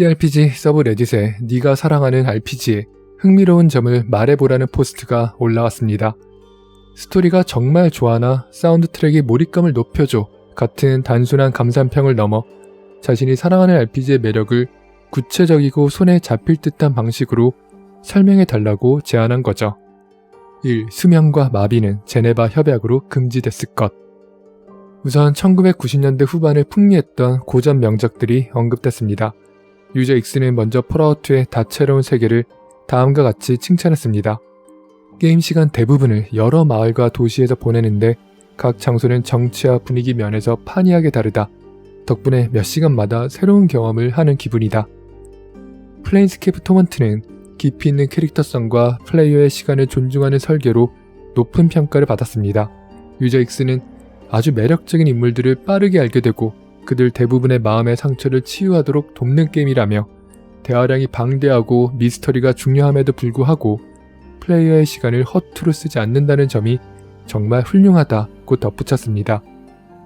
CRPG 서브 레딧에 네가 사랑하는 RPG에 흥미로운 점을 말해보라는 포스트가 올라왔습니다. 스토리가 정말 좋아나 사운드 트랙이 몰입감을 높여줘 같은 단순한 감상평을 넘어 자신이 사랑하는 RPG의 매력을 구체적이고 손에 잡힐 듯한 방식으로 설명해 달라고 제안한 거죠. 1. 수면과 마비는 제네바 협약으로 금지됐을 것. 우선 1990년대 후반을 풍미했던 고전 명작들이 언급됐습니다. 유저 X는 먼저 폴아웃2의 다채로운 세계를 다음과 같이 칭찬했습니다. 게임 시간 대부분을 여러 마을과 도시에서 보내는데 각 장소는 정치와 분위기 면에서 판이하게 다르다. 덕분에 몇 시간마다 새로운 경험을 하는 기분이다. 플레인스케이프 토먼트는 깊이 있는 캐릭터성과 플레이어의 시간을 존중하는 설계로 높은 평가를 받았습니다. 유저 X는 아주 매력적인 인물들을 빠르게 알게 되고 그들 대부분의 마음의 상처를 치유하도록 돕는 게임이라며 대화량이 방대하고 미스터리가 중요함에도 불구하고 플레이어의 시간을 허투루 쓰지 않는다는 점이 정말 훌륭하다고 덧붙였습니다.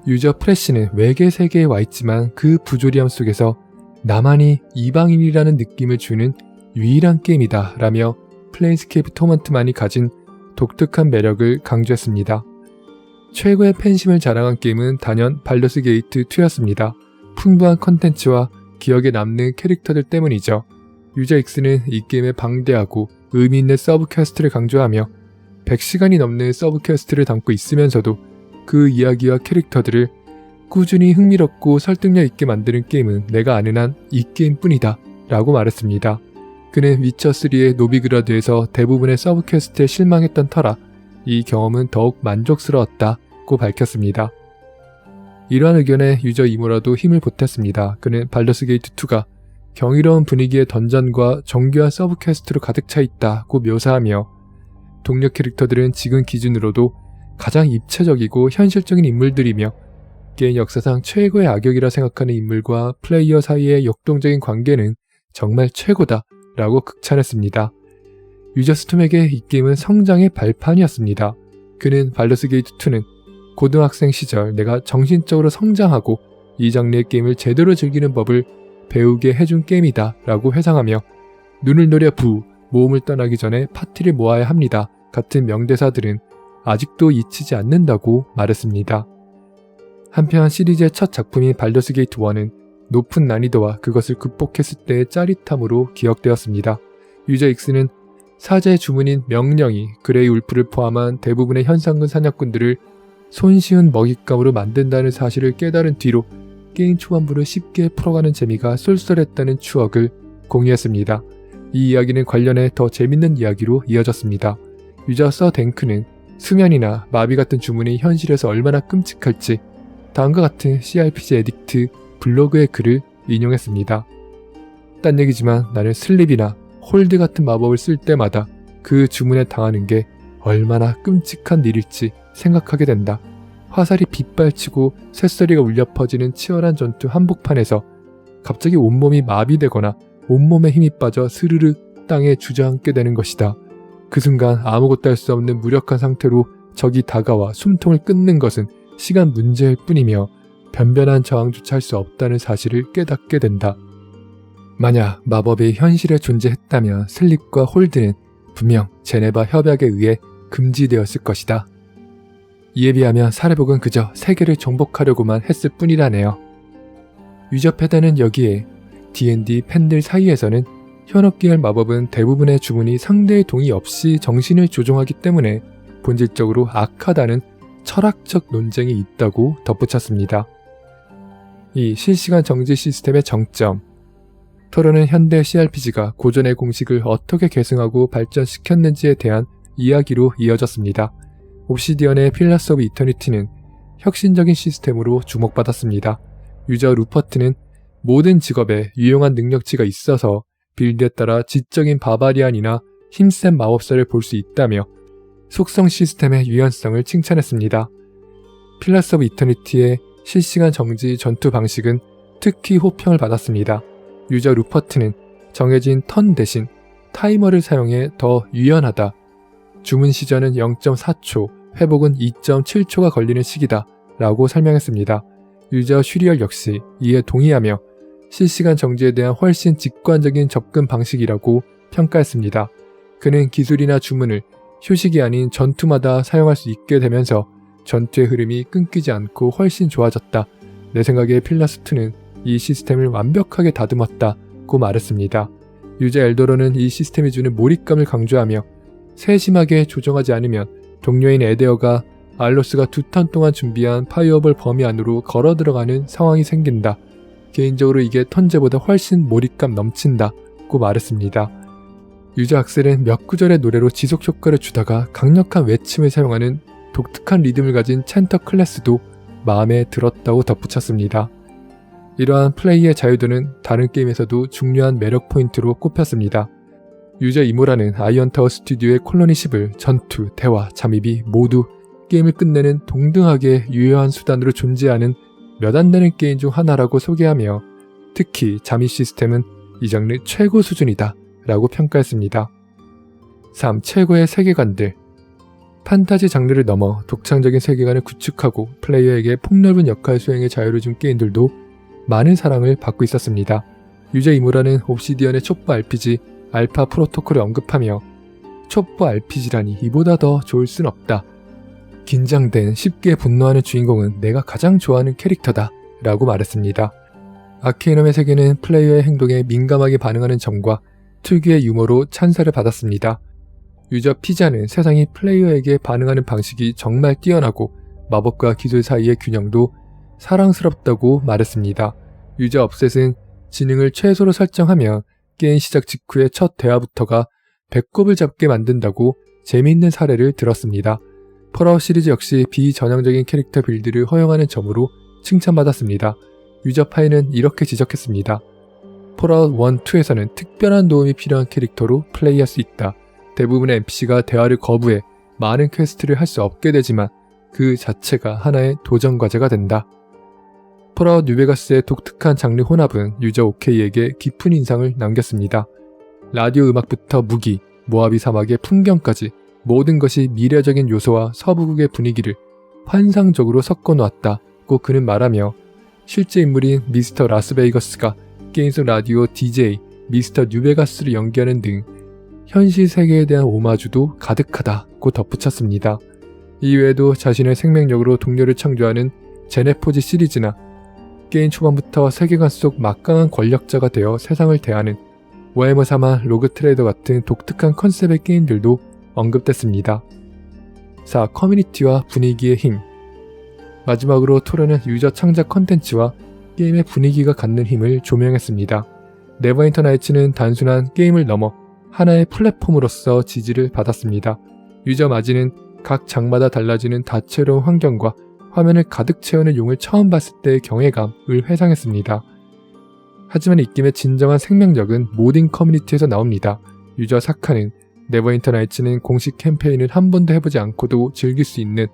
유저 프레쉬는 외계 세계에 와 있지만 그 부조리함 속에서 나만이 이방인이라는 느낌을 주는 유일한 게임이다 라며 플레인스케이프 토먼트만이 가진 독특한 매력을 강조했습니다. 최고의 팬심을 자랑한 게임은 단연 발더스 게이트 2였습니다. 풍부한 컨텐츠와 기억에 남는 캐릭터들 때문이죠. 유저 X는 이 게임의 방대하고 의미 있는 서브 퀘스트를 강조하며 100시간이 넘는 서브 퀘스트를 담고 있으면서도 그 이야기와 캐릭터들을 꾸준히 흥미롭고 설득력 있게 만드는 게임은 내가 아는 한 이 게임뿐이다 라고 말했습니다. 그는 위쳐3의 노비그라드에서 대부분의 서브 퀘스트에 실망했던 터라 이 경험은 더욱 만족스러웠다고 밝혔습니다. 이러한 의견에 유저 이모라도 힘을 보탰습니다. 그는 발더스 게이트 2가 경이로운 분위기의 던전과 정교한 서브 퀘스트로 가득 차 있다고 묘사하며 동료 캐릭터들은 지금 기준으로도 가장 입체적이고 현실적인 인물들이며 게임 역사상 최고의 악역이라 생각하는 인물과 플레이어 사이의 역동적인 관계는 정말 최고다 라고 극찬했습니다. 유저 스톰에게 이 게임은 성장의 발판이었습니다. 그는 발더스 게이트 2는 고등학생 시절 내가 정신적으로 성장하고 이 장르의 게임을 제대로 즐기는 법을 배우게 해준 게임이다 라고 회상하며 눈을 노려 부, 모험을 떠나기 전에 파티를 모아야 합니다. 같은 명대사들은 아직도 잊히지 않는다고 말했습니다. 한편 시리즈의 첫 작품인 발더스 게이트 1은 높은 난이도와 그것을 극복했을 때의 짜릿함으로 기억되었습니다. 유저 X는 사제 주문인 명령이 그레이 울프를 포함한 대부분의 현상금 사냥꾼들을 손쉬운 먹잇감으로 만든다는 사실을 깨달은 뒤로 게임 초반부를 쉽게 풀어가는 재미가 쏠쏠했다는 추억을 공유했습니다. 이 이야기는 관련해 더 재밌는 이야기로 이어졌습니다. 유저 서 댕크는 수면이나 마비 같은 주문이 현실에서 얼마나 끔찍할지 다음과 같은 CRPG 에딕트 블로그의 글을 인용했습니다. 딴 얘기지만 나는 슬립이나 홀드 같은 마법을 쓸 때마다 그 주문에 당하는 게 얼마나 끔찍한 일일지 생각하게 된다. 화살이 빗발치고 쇳소리가 울려 퍼지는 치열한 전투 한복판에서 갑자기 온몸이 마비되거나 온몸에 힘이 빠져 스르르 땅에 주저앉게 되는 것이다. 그 순간 아무것도 할 수 없는 무력한 상태로 적이 다가와 숨통을 끊는 것은 시간 문제일 뿐이며 변변한 저항조차 할 수 없다는 사실을 깨닫게 된다. 만약 마법이 현실에 존재했다면 슬립과 홀드는 분명 제네바 협약에 의해 금지되었을 것이다. 이에 비하면 사례복은 그저 세계를 정복하려고만 했을 뿐이라네요. 유저 패단은 여기에 D&D 팬들 사이에서는 현업계열 마법은 대부분의 주문이 상대의 동의 없이 정신을 조종하기 때문에 본질적으로 악하다는 철학적 논쟁이 있다고 덧붙였습니다. 이 실시간 정지 시스템의 정점. 토론은 현대 CRPG가 고전의 공식을 어떻게 계승하고 발전시켰는지에 대한 이야기로 이어졌습니다. 옵시디언의 필라스 오브 이터니티는 혁신적인 시스템으로 주목받았습니다. 유저 루퍼트는 모든 직업에 유용한 능력치가 있어서 빌드에 따라 지적인 바바리안이나 힘센 마법사를 볼 수 있다며 속성 시스템의 유연성을 칭찬했습니다. 필라스 오브 이터니티의 실시간 정지 전투 방식은 특히 호평을 받았습니다. 유저 루퍼트는 정해진 턴 대신 타이머를 사용해 더 유연하다. 주문 시전은 0.4초, 회복은 2.7초가 걸리는 시기다. 라고 설명했습니다. 유저 슈리얼 역시 이에 동의하며 실시간 정지에 대한 훨씬 직관적인 접근 방식이라고 평가했습니다. 그는 기술이나 주문을 휴식이 아닌 전투마다 사용할 수 있게 되면서 전투의 흐름이 끊기지 않고 훨씬 좋아졌다. 내 생각에 필라스2는 이 시스템을 완벽하게 다듬었다고 말했습니다. 유저 엘더로는 이 시스템이 주는 몰입감을 강조하며 세심하게 조정하지 않으면 동료인 에데어가 알로스가 두 턴 동안 준비한 파이어볼 범위 안으로 걸어 들어가는 상황이 생긴다. 개인적으로 이게 턴제보다 훨씬 몰입감 넘친다고 말했습니다. 유저 악셀은 몇 구절의 노래로 지속 효과를 주다가 강력한 외침을 사용하는 독특한 리듬을 가진 챈터 클래스도 마음에 들었다고 덧붙였습니다. 이러한 플레이의 자유도는 다른 게임에서도 중요한 매력 포인트로 꼽혔습니다. 유저 이모라는 아이언타워 스튜디오의 콜로니 10을 전투, 대화, 잠입이 모두 게임을 끝내는 동등하게 유효한 수단으로 존재하는 몇 안 되는 게임 중 하나라고 소개하며 특히 잠입 시스템은 이 장르 최고 수준이다 라고 평가했습니다. 3. 최고의 세계관들 판타지 장르를 넘어 독창적인 세계관을 구축하고 플레이어에게 폭넓은 역할 수행의 자유를 준 게임들도 많은 사랑을 받고 있었습니다. 유저 이무라는 옵시디언의 촉보 RPG 알파 프로토콜을 언급하며 촉보 RPG라니 이보다 더 좋을 순 없다. 긴장된 쉽게 분노하는 주인공은 내가 가장 좋아하는 캐릭터다 라고 말했습니다. 아케이넘의 세계는 플레이어의 행동에 민감하게 반응하는 점과 특유의 유머로 찬사를 받았습니다. 유저 피자는 세상이 플레이어에게 반응하는 방식이 정말 뛰어나고 마법과 기술 사이의 균형도 사랑스럽다고 말했습니다. 유저 업셋은 지능을 최소로 설정하며 게임 시작 직후의 첫 대화부터가 배꼽을 잡게 만든다고 재미있는 사례를 들었습니다. 펄아웃 시리즈 역시 비전형적인 캐릭터 빌드를 허용하는 점으로 칭찬받았습니다. 유저 파이는 이렇게 지적했습니다. 폴아웃 1, 2에서는 특별한 도움이 필요한 캐릭터로 플레이할 수 있다. 대부분의 NPC가 대화를 거부해 많은 퀘스트를 할 수 없게 되지만 그 자체가 하나의 도전 과제가 된다. 폴아웃 뉴베가스의 독특한 장르 혼합은 유저 오케이에게 깊은 인상을 남겼습니다. 라디오 음악부터 무기, 모하비 사막의 풍경까지 모든 것이 미래적인 요소와 서부국의 분위기를 환상적으로 섞어 놓았다고 그는 말하며 실제 인물인 미스터 라스베이거스가 게임 속 라디오 DJ 미스터 뉴베가스를 연기하는 등 현실 세계에 대한 오마주도 가득하다고 덧붙였습니다. 이외에도 자신의 생명력으로 동료를 창조하는 제네포지 시리즈나 게임 초반부터 세계관 속 막강한 권력자가 되어 세상을 대하는 워해머 사마 로그 트레이더 같은 독특한 컨셉의 게임들도 언급됐습니다. 4. 커뮤니티와 분위기의 힘 마지막으로 토론은 유저 창작 컨텐츠와 게임의 분위기가 갖는 힘을 조명했습니다. 네버인터 나이츠는 단순한 게임을 넘어 하나의 플랫폼으로서 지지를 받았습니다. 유저 마지는 각 장마다 달라지는 다채로운 환경과 화면을 가득 채우는 용을 처음 봤을 때의 경외감을 회상했습니다. 하지만 이 게임의 진정한 생명력은 모든 커뮤니티에서 나옵니다. 유저 사카는 네버인터 나이츠는 공식 캠페인을 한 번도 해보지 않고도 즐길 수 있는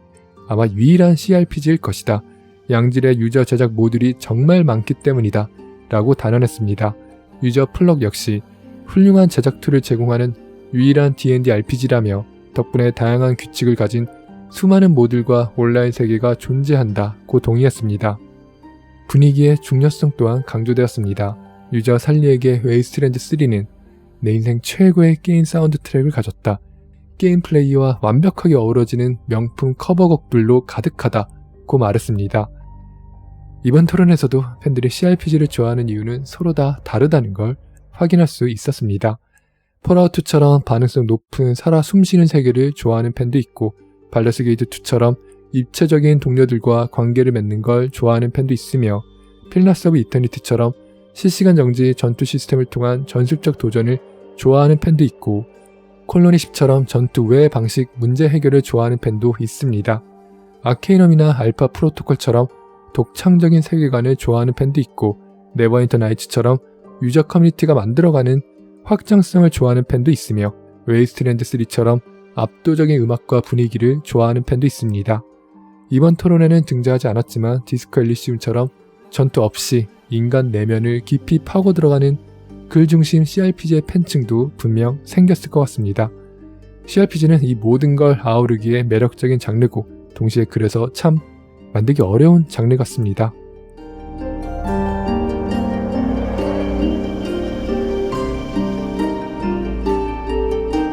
아마 유일한 CRPG일 것이다. 양질의 유저 제작 모듈이 정말 많기 때문이다. 라고 단언했습니다. 유저 플럭 역시 훌륭한 제작 툴을 제공하는 유일한 D&D RPG라며 덕분에 다양한 규칙을 가진 수많은 모듈과 온라인 세계가 존재한다고 동의했습니다. 분위기의 중요성 또한 강조되었습니다. 유저 살리에게 웨이스트랜드 3는 내 인생 최고의 게임 사운드 트랙을 가졌다. 게임 플레이와 완벽하게 어우러지는 명품 커버곡들로 가득하다고 말했습니다. 이번 토론에서도 팬들이 CRPG를 좋아하는 이유는 서로 다 다르다는 걸 확인할 수 있었습니다. 폴아웃2처럼 반응성 높은 살아 숨쉬는 세계를 좋아하는 팬도 있고 발러스 게이트 2처럼 입체적인 동료들과 관계를 맺는 걸 좋아하는 팬도 있으며 필라스 오브 이터니티처럼 실시간 정지 전투 시스템을 통한 전술적 도전을 좋아하는 팬도 있고 콜로니 10처럼 전투 외 방식 문제 해결을 좋아하는 팬도 있습니다. 아케이넘이나 알파 프로토콜처럼 독창적인 세계관을 좋아하는 팬도 있고 네버인터 나이츠처럼 유저 커뮤니티가 만들어가는 확장성을 좋아하는 팬도 있으며 웨이스트랜드 3처럼 압도적인 음악과 분위기를 좋아하는 팬도 있습니다. 이번 토론에는 등장하지 않았지만 디스코 엘리시움처럼 전투 없이 인간 내면을 깊이 파고 들어가는 글 중심 CRPG의 팬층도 분명 생겼을 것 같습니다. CRPG는 이 모든 걸 아우르기에 매력적인 장르고 동시에 그래서 참 만들기 어려운 장르 같습니다.